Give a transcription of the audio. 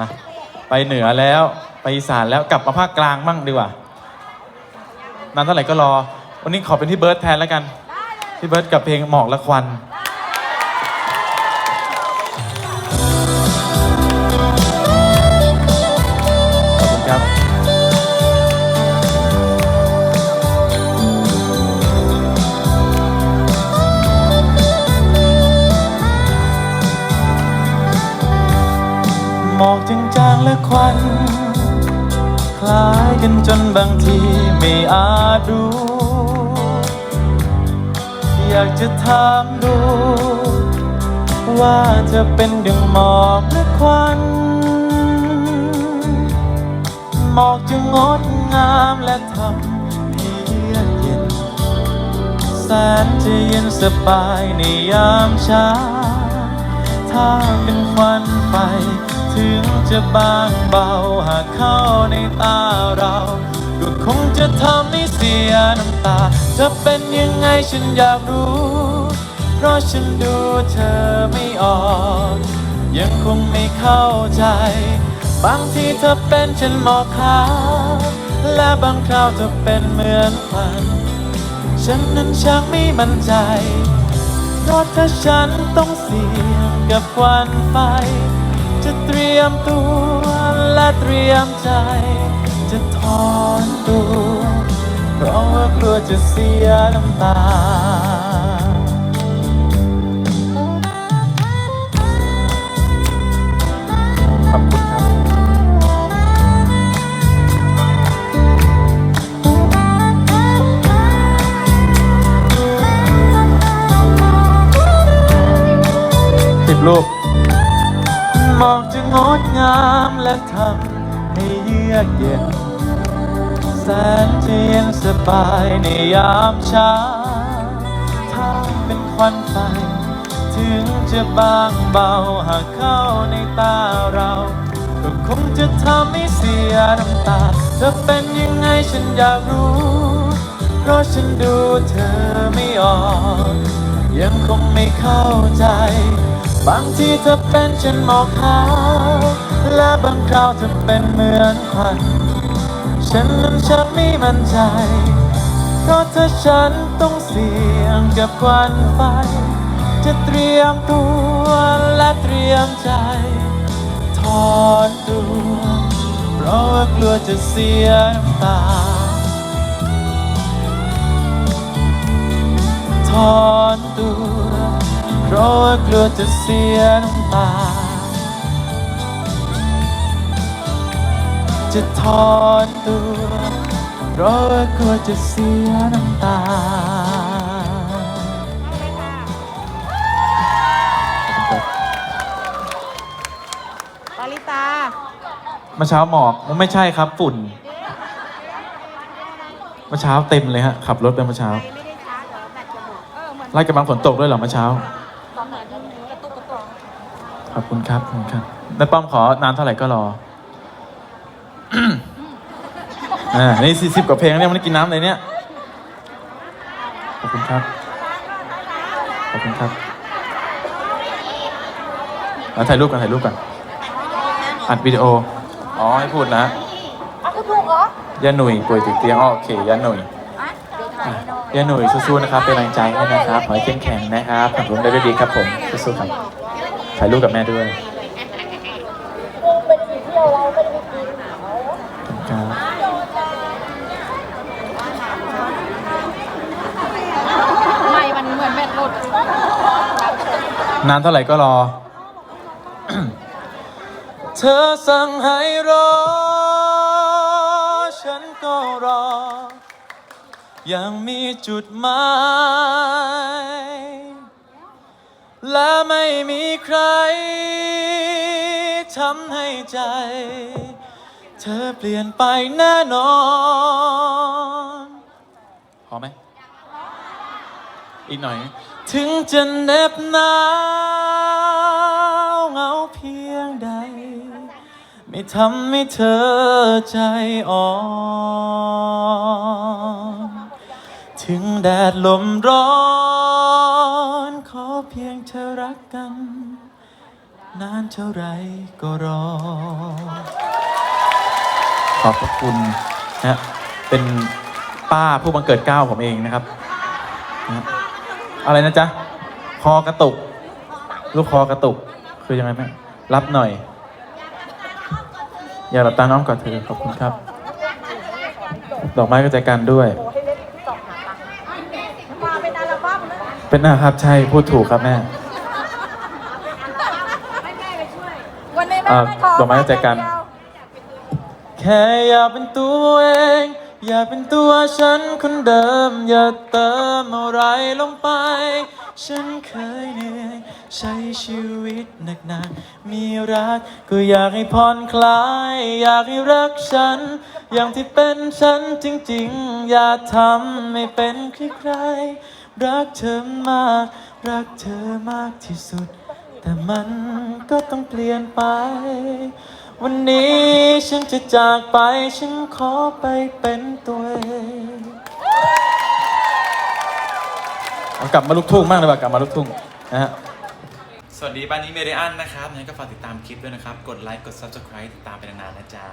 นะไปเหนือแล้วไปอีสานแล้วกลับมาภาคกลางมั่งดีกว่านานเท่าไหร่ก็รอ วันนี้ขอเป็นที่เบิร์ดแทนแล้วกันพี่เบิร์ดกับเพลงหมอกและควัน หมอกจางและควัน คล้ายกันจนบางทีไม่อาจรู้ อยากจะถามดู ว่าจะเป็นดังหมอกหรือควันหมอกจะงดงามและทำให้เยือกเย็น แสนจะเย็นสบายในยามเช้าถ้าเป็นควันไฟ ถึงจะบางเบาหากเข้าในตาเรา ก็คงจะทำให้เสียน้ำตาจะเป็นยังไงฉันอยากรู้ เพราะฉันดูเธอไม่ออก ยังคงไม่เข้าใจ บางทีเธอเป็นฉันหมอกขาวและบางคราวเธอเป็นเหมือนควันฉันนั้นช่างไม่มั่นใจเพราะถ้าฉันต้องเสี่ยงกับควันไฟ ยมตัวและเตรียมใจ จะถอนตัว เพราะว่ากลัวจะเสียน้ำตาขอบคุณครับสิบลูก มอกจะงดงามและทำให้เยือกเย็น แสนจะเย็นสบายในยามเช้าถ้าเป็นควันไฟ ถึงจะบางเบาหากเข้าในตาเราก็คงจะทำให้เสียน้ำตา เธอเป็นยังไงฉันอยากรู้ เพราะฉันดูเธอไม่ออก ยังคงไม่เข้าใจ บางทีเธอเป็นฉันหมอกขาวและบางคราวเธอเป็นเหมือนควัน ฉันนั้นชักไม่มั่นใจเพราะถ้าฉันต้องเสี่ยงกับควันไฟ จะเตรียมตัวและเตรียมใจ ถอนตัว เพราะว่ากลัวจะเสียน้ำตา ถอนตัว เพราะว่ากลัวจะเสียน้ำตา จะถอนตัว เพราะว่ากลัวจะเสียน้ำตา ปาริตาเมื่อเช้าหมอกไม่ใช่ครับฝุ่นเมื่อเช้าเต็มเลยฮะขับรถไปเมื่อเช้า ไม่ได้ชาร์จเหรอแบตจะหมดเออเหมือนไล่กำลังฝนตกด้วยเหรอเมื่อเช้า ตอนเหมือนกระตุกกระตุก ขอบคุณครับขอบคุณครับแม่ป้อมขอนานเท่าไหร่ก็รอ อ่านี่สี่สิบกว่าเพลงเนี่ยมันได้กินน้ำเลยเนี่ย ขอบคุณครับ ขอบคุณครับมาถ่ายรูปกันถ่ายรูปกันอัดวิดีโอ อ๋อให้พูดนะอ้าวถูกเหรอยาหนุ่ยป่วยติดเตียงอ๋อโอเคยาหนุ่ยอะเดี๋ยวถ่ายให้หน่อยยาหนุ่ยสู้ๆนะครับ เป็นกำลังใจให้นะครับ ขอให้เข้มแข็งนะครับทำผลได้ด้วยดีครับผม สู้ๆครับ ถ่ายรูปกับแม่ด้วยขอบคุณครับไม่มันเหมือนแบตหมดนานเท่าไหร่ก็รอ เธอสั่งให้รอ ฉันก็รอ ยังมีจุดหมาย และไม่มีใครทำให้ใจ เธอเปลี่ยนไปแน่นอนพอไหม อีกหน่อย ถึงจะเน็บหนาวเหงาเพียงใด ไม่ทำให้เธอใจอ่อน ถึงแดดลมร้อน ขอเพียงเธอรักกัน นานเท่าไรก็รอ ขอบพระคุณนะฮะเป็นป้าผู้บังเกิดเกล้าผมเองนะครับนะอะไรนะจ๊ะ คอกระตุก ลูกคอกระตุก คือยังไงแม่รับหน่อย อย่าหลับตาน้องก่อนเธอขอบคุณครับ ดอกไม้ก็ใจกันด้วย มาเป็นอัลบั้มนะ เป็นนะครับใช่พูดถูกครับแม่วันนี้แม่อ่าไม่ขอดอกไม้ก็ใจกัน แค่อยากเป็นตัวเอง อยากเป็นตัวฉันคนเดิม อย่าเติมอะไรลงไป ฉันเคยเหนื่อยใช้ชีวิตหนักๆมีรักก็อยากให้ผ่อนคลาย อยากให้รักฉัน อย่างที่เป็นฉันจริงๆ อย่าทำไม่เป็นใครๆ รักเธอมาก รักเธอมากที่สุด แต่มันก็ต้องเปลี่ยนไป วันนี้ฉันจะจากไป ฉันขอไปเป็นตัวเองเอากลับมาลูกทุ่งมากเลยว่ะกลับมาลูกทุ่งนะฮะ สวัสดีบ้านนี้เมเดียนนะครับงั้นก็ฝากติดตามคลิปด้วยนะครับ กดไลค์ กด subscribe ติดตามไปนานๆนะจ๊ะ